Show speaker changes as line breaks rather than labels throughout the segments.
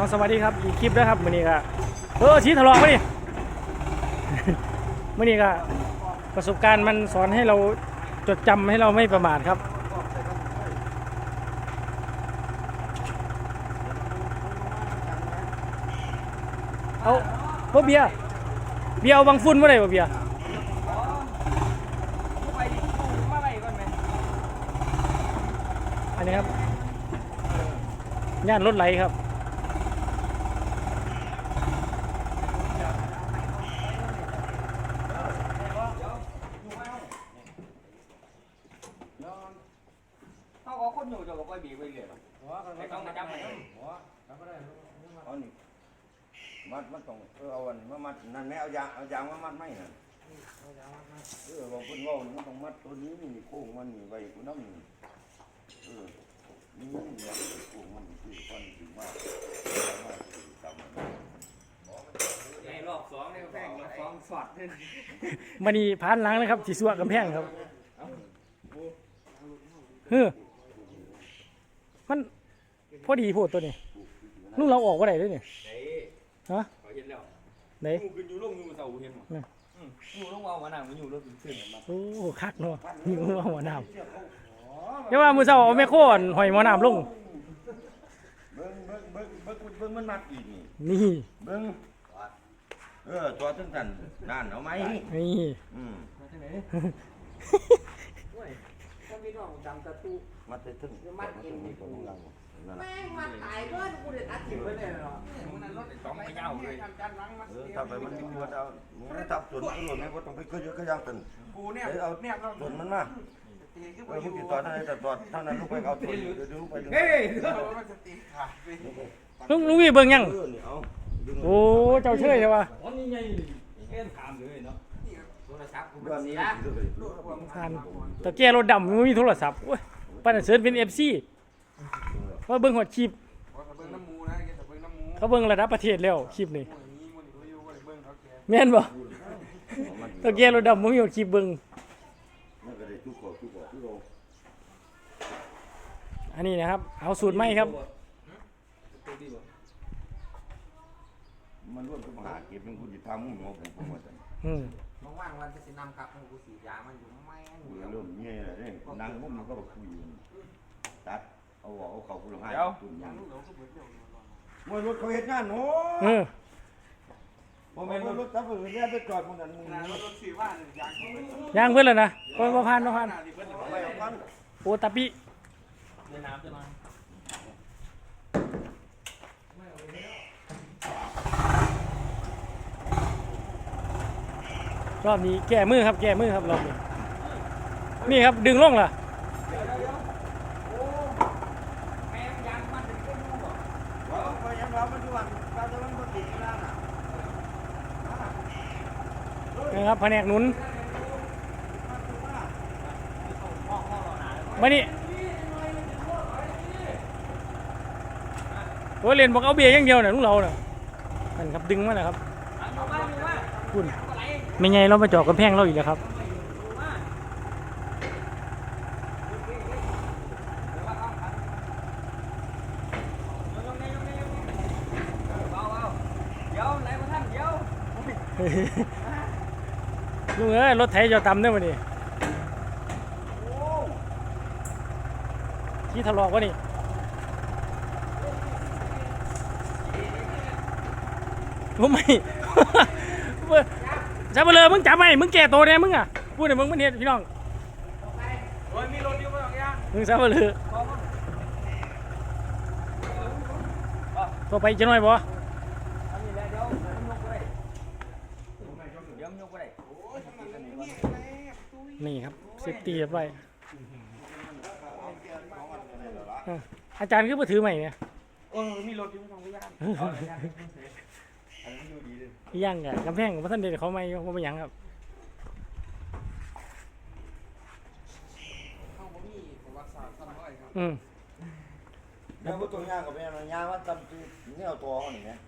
เอาสวัสดีครับอีกคลิปนะครับมื่อนี้ก็เออชี้ทะเลาะมาดิมื่อนี้ก็ประสบการณ์มันสอนให้เราจดจำให้เราไม่ประมาทครับเอาบ่เบียร์เบียร์เอาบางฟุ้นเมื่อไหร่บ่เบียร์อันนี้ครับย่านรถไหลครับ
เขาก็ คนอยู่จะบอกว่าบีไปเรื่อยไม่ต้องมาจับมัน
เอานี่มัดมันต้องเออเอาอันมามัดนั่นแม่เอายางเอายางมามัดไม่นั่นเออบอกเพิ่นเว่านี่มันต้องมัดตัวนี้นี่โค้งมันนี่ไว้กูน้ำนี่เออนี่นี่โค้งมันคือฟันถึงมากมาคือจำมัน
ไอ้รอบสองนี่ก็แพงรอบสองสอดนี่
มันนี่ผ่านหลังนะครับสีสวกำแพงครับเฮ้อ มันพอดีโพดตัวนี้ลูกเราออกว่าไหนด้วยเนี่ย
ไอ้
ฮะ
เขาเห็นแล้ว
ไหน
งูขึ้นอยู่ลงงูเสาเห็นมั้ยงูลงเอามาหนังมันอยู่รถขึ้นมา
โอ้คักเนาะมีมือเอาหัวน้ำเดี๋ยวว่ามือเช้าเอาแม่โคอนหอยหมอน้ำลง
เบิ้งเบิ้งเบิ้งเบิ้งเบิ้งมันมัดอีกนี่
นี่
เบิ้งเออตัวตั้งแต่นั่นเอาไหม
นี่
อืม
มาที่ไหนถ้าพี่น้องจำตะตู
มัดได้ถึงมัดเองนี่ก็มึงลังนั่นน่ะ
แม่งมาตายด้วยกูเด็ดอัด
ถิ่มไปเลยเนาะมันนั่นรถต้องไม่ยาวเลย
เออถ้าไปมันมีตัวเอามึงไม่ทับส่วนมันหล่นไม่ว่าต้องไปเคยก็ยังตึง
กูเนี่ย
เดี๋ยวเอา
เนี่ยก็
ส่วนมันมา
ตีขึ้น
เอ
ไป
อ
อ
มึง
ยู่
ติดต่อท่านไหนแต่ต่อท่านนั้นลูกไปเอาตัวนี้เดี๋ยวดูไปดู
เฮ้ย
มันจะตีขาดไป
ลุงลุงวีเบิ่งยัง
เออนี่เอาดึง
โอ้เจ้าเชยใช่ปะ
อ๋อนี่ไงเอ็นถามเลยเนาะโทรศัพท์กู
ย้อน
เสี
นี้
ย
ทานตะแกรถดำมันมีโทรศัพท์โอ้ย ปันนนเสิร์ชเป็นเอฟซีว่าเบิ่งหอดคลิป
ว่าเบิ้งน้ำมูนะแกจะเบิ้งน้ำมู
เขาเบิ่งระดับประเทศแล้วคลิปนี้
มูอย่างนี้มันเขาอยู่ก็เลยเบิ้งเขาแก
แม่นบ่ตะแกรถดำมันมีหอดคลิปเบิ่ง
มันก็ได้ทุกข์ทุกข์ทุกข์
อันนี้นะครับ เอาสูตรไหมครับ
มันร่วมกับมหาเก็บเป็นคุณจะทำมึงงอผมผมว่าแต่
อืม
ว่างๆวันจะสินำกลับของกูสียามันอยู่ไม่
กูเริ่มเงี้ยเลยเนี่ยนางมุมมันก็คุยตัดเอาเอาเขาคุณให้ตุ่มยังมวยรถเขาเห็นงานโน้
เออ
ผมเป็นรถจับมือเนี่ยไปจอดมึงนั่นมึง
นะรถสีว่านยาง
ย่างเพิ่นแล้วนะบ่บ่ผ่านบ่ผ่าน
ที่เบิ้ง
ไปเอากัน
โอตาปิ
ในน้ำจะมา
รอบนี้แก้มือครับ แก้มือครับรอบนี้นี่ครับดึงลงล่ะ
แม่ยางมันเนี่
ยังเรามันอยู่วันเราจะแล้วน่ะ
นะครับแผนกหนุนมานี่โอ้ยเรียนบอกเอาเบียร์อย่างเดียวน่ะลุงเราน่ะนั่นครับดึงมาแล้วครับ คุณไม่ไงเรามาจาะกำแพงเราอีกแล้วครับ
เดี๋ยวไหนมาท่านเดี๋ยว
ลุงเอ้ยรถไถจะตำได้อมาดิที่ทะเลาะวะนี่ผม ไม่จับไปเลยมึงจับไปมึงแก่ตัวเนี่ยมึงอะพูดให้มึงมันเห็นพี่น้อง
โอ้ยมีรถอยู่มั้งยัง
มึงจับไปเลยตัวไปจะน้อยบ่
อันนี้แหละเดี๋ยวมันยกไปได้เดี๋ยวมันยกไปได้
นี่ครับเซฟตี้ไว้อะอาจารย์คือมาถือใหม่เนี่ย
เออมีรถอยู่มั้งยัง
อันนี้ดูดีเล ย
ย่างกับกำแพงกับท่านเด็ดเขาไม่เขาไม่หยังครับ
เขาบ่มีประวัติศาสตร์ซ้ำร้อยครับ
อืม
แล้วพวกตัวย่างกับเป็นอะไรย่างว่าจำจีเนี่ยเอาตัวเขาเนี่ย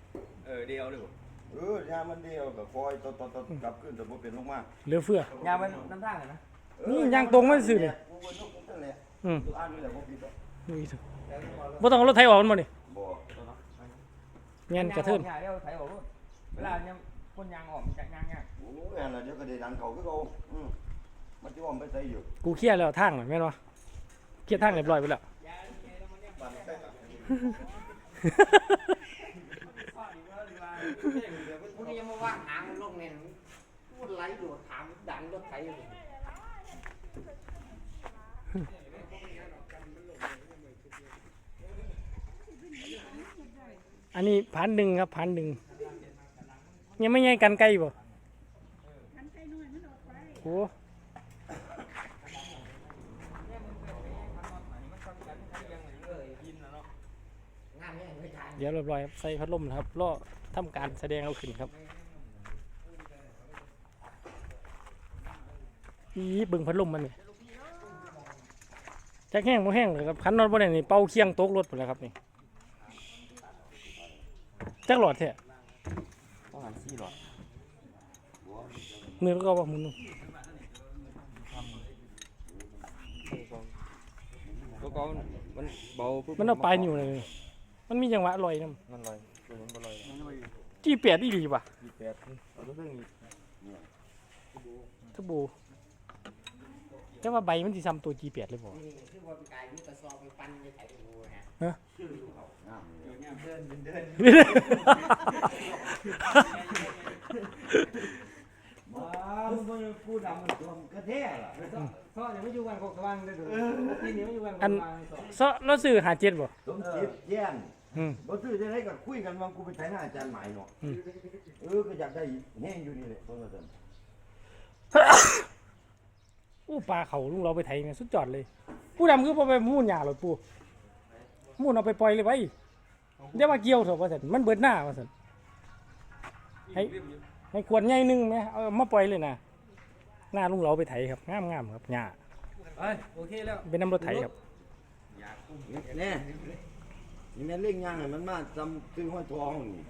เออเดียวเลยบ่
เออย่างมันเดียวกับคอยตดตดตดกลับขึ้นแต่พอเป็นลงมา
เหลือเฟือยา
งมันน้ำทางเลยนะ
นี่ย่างตรงมาซื่อเลย
กูก็ยกนั่นแหละ
อืม
ตัวอ่านนี่แหละพวกพี่ต่อ
นี่สิบ่ต้องเอารถไถออกมันบ่นี่
บ่
เงี้ยกระทืน
ยางเดียวไถออกรถ เวลาเนี่ยคนยางออกมันจากยางยาก
โอ้ยอันนั้นเดี๋ยวก็ได้ดันเขาคือเขาอืมมันจะว่ามันไปใส่อยู่
กูเคลียร์แล้วทางน่ะแม่นบ่เคลียร์ทางเรียบร้อยไปแล้ว
พวกนี้ยังมาว่างหางลงเนี่ยพูดไหลโดดถามดันรถไถอยู่
อันนี้พันหนึ่งครับพันหนึ่ง ยังไม่ไงกันไกลบ่โอ้
งานนี้ไม่ทัน
เดี๋ยวเรียบร้อยครับใส่พัดลมนะครับรอทำการแสดงเอาขึ้นครับอีเบึงพัดลมมันนี่จักแห้งบ่แห้งเลยครับคันนอนบ่ได้นี่เป่าเคียงตกรถหมดแล้วครับนี่จักหลอดแท้
ต้องหันซี่หรอ
มือก็ว่ามุน
ตัวกองมันเบาปุ๊บ
มันเอาปลายนิ้วเลยมันมีจังหวะลอยนำ
มันลอยตัวนี้มันลอย
จี้เปียดอีหลีว่ะ
ยี่แปดเอาตัวเรื่องนี้
ทบู แต่ว่าใบมันสิซ้ำตัวจีเปียดเลยบ่
นี่คือว่าเป็นกายมีกระสอบไปปั้นในไถดูฮะ
งามเลย
ว้าวมันพูดดำมันตัวมันกระเทะล่ะซอยังไม่อยู่วันกกว่างได้ดูที่นี่ไม่อยู่วันกกว่างซอ
เซาะเราซื้อหาเจ็ดบ่
สมจิตแย่น
อืม
บ่ซื้อจะได้ก็คุยกันว่ากูไปไถหน้าอาจารย์ใหม่เนาะ
อืม
เออก็อยากได้แห้งอยู่นี่แหละต้นกระเทียม
อู้ปลาเขาลุงเราไปไถไงสุดยอดเลยผู้ดำคือบ่ไปมูนหญ้าหรอกปู่มูนเอาไปปล่อยเลยไว้เดี๋ยวมาเกี่ยวเถอะว่าซั่นมันเบิดหน้าว่าซั่นให้ให้ขวดใหญ่หนึงแหมเอามาปล่อยเลยนะหน้าลุงเราไปไถครับงามๆครับหญ้า
เอ้ยโอเคแล้ว
เป็นน้ำรถไถครับ
แน่นี่แม่นเล่งยางให้มันมาจำซื้อห้อยทองนี่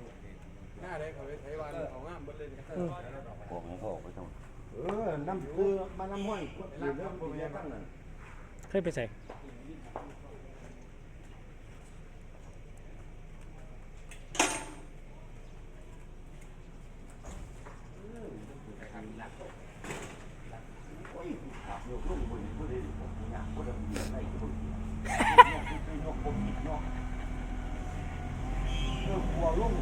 หน้าได้เขาไปไถวันเขางามเบดเลย
บอกให้เขาออกไปต้อง เออน้ำซื้อมาน้ำห้อยกดอยู่แล้วมันเป็นอย่างนั้น
เคยไปใส่
โอ้ยขับยกลูกบนผู้ใดผมอยากผู้ใดมีอะไรผู้ใดยกผมเนาะเออขัวลง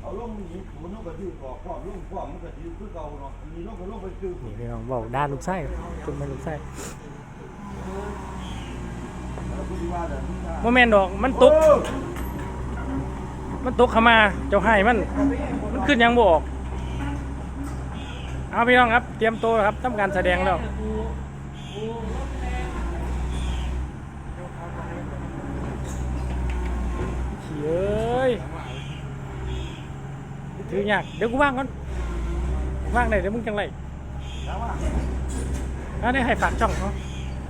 เอาลงมั นยิงกกระดือก่อครอบลงครอบมันกระดือคือเก่าเนาะมีนกกระลงไปซื้อ
นี่พี่น้องบอกด้านลูกไส้จนเป็นลูกไส้
แล้วคุณว่าแต่นี่นะ
โมเมนดอกมันตกมันตกเข้ามาเจ้าให้มัน มันขึ้นยังบออกเอาพี่น้องครับ เตรียมตัวครับทำการแสดงแล้วขี้เอ้ย ถือยากเดี๋ยวกูว่างก่อนว่างไหนเดี๋ยวมึงจังไรอันนี้ให้ฝากช่องเขา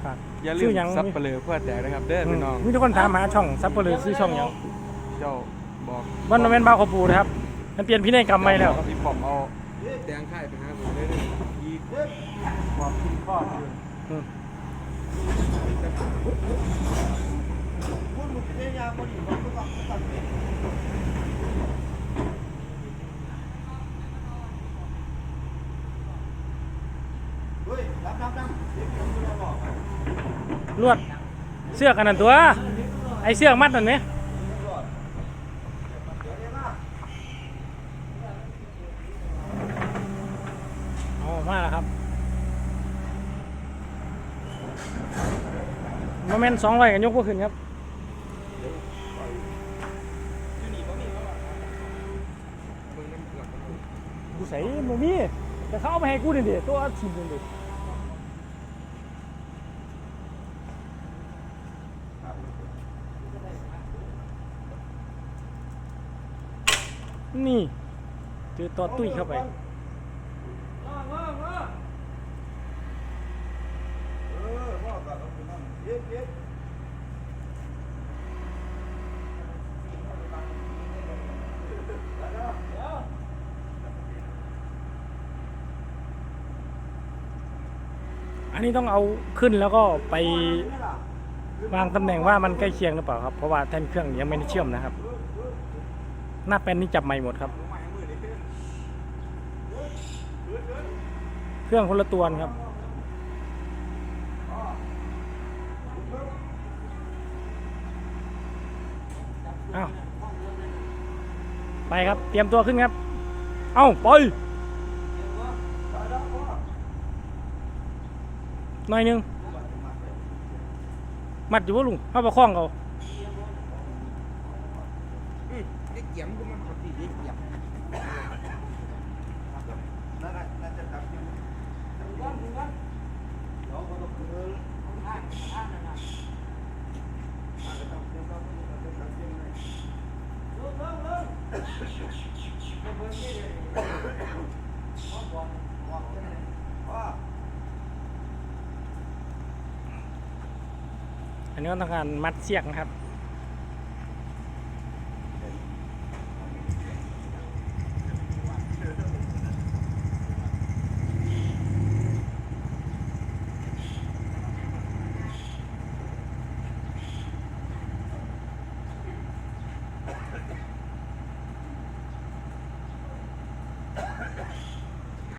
ฝาก
อย่าลื
ชื่
ม
อหยัง
ซับเปลือเพื่อแตกนะครับ เด้อพี่น้อง
มีทุกคนถามหาช่องซับเปลือซื้อช่องหยัง
เจ้าบอก
วันโนเมนบ้าขอปูนะครับ มันเปลี่ยนพินัยกรรมใหม่แล้ว
พี่ผมเอาแดงไข่ไปหาผมได้เลยอีกความคิดข้อคือ
อืม
คุณมึงเป็นยาพอดีเขาก็ต้องตัดเองเฮ้ยรับรับรับเดี๋ยวผมจะบอก
ลวดเสื้อกันนั่นตัว ไอเสื้อมัดนั่นไหมเอามาแล้วครับโมเมนต์สองร้อยกันยกพวกขึ้นครับกูใส่โมมีแต่เขาเอาไปให้กูนี่ดิตัวชิมนี่ดิ นี่เจอตัวตุ้ยเข้าไป
อันนี้
ต้องเอาขึ้นแล้วก็ไปวางตำแหน่งว่ามันใกล้เคียงหรือเปล่าครับ เพราะว่าแท่นเครื่องยังไม่ได้เชื่อมนะครับ หน้าแป้นนี่จับใหม่หมดครับ เครื่องคนละตัวครับ อ้าว ไปครับ เตรียมตัวขึ้นครับ เอ้า ไปหน่อยนึง มัดอยู่ว่าลุงเข้าประคองเขา
ไอ้ เกี่ยมก็มันพอดีไอ้เกี่ยม
นั่นน่ะน่าจะจับอยู่เราก็ต้องคือ
ท่านท่านนั่นน่ะ
อาจจะต้องเตรียมตัวเตรียมตัวเตรียมตัวเตรียมตัว
ลุงลุงลุงไปเบิ่งนี่เลยพ่อบอกบอกจังได๋
พ่อ
อันนี้ก็ต้องการมัดเสียกนะครับ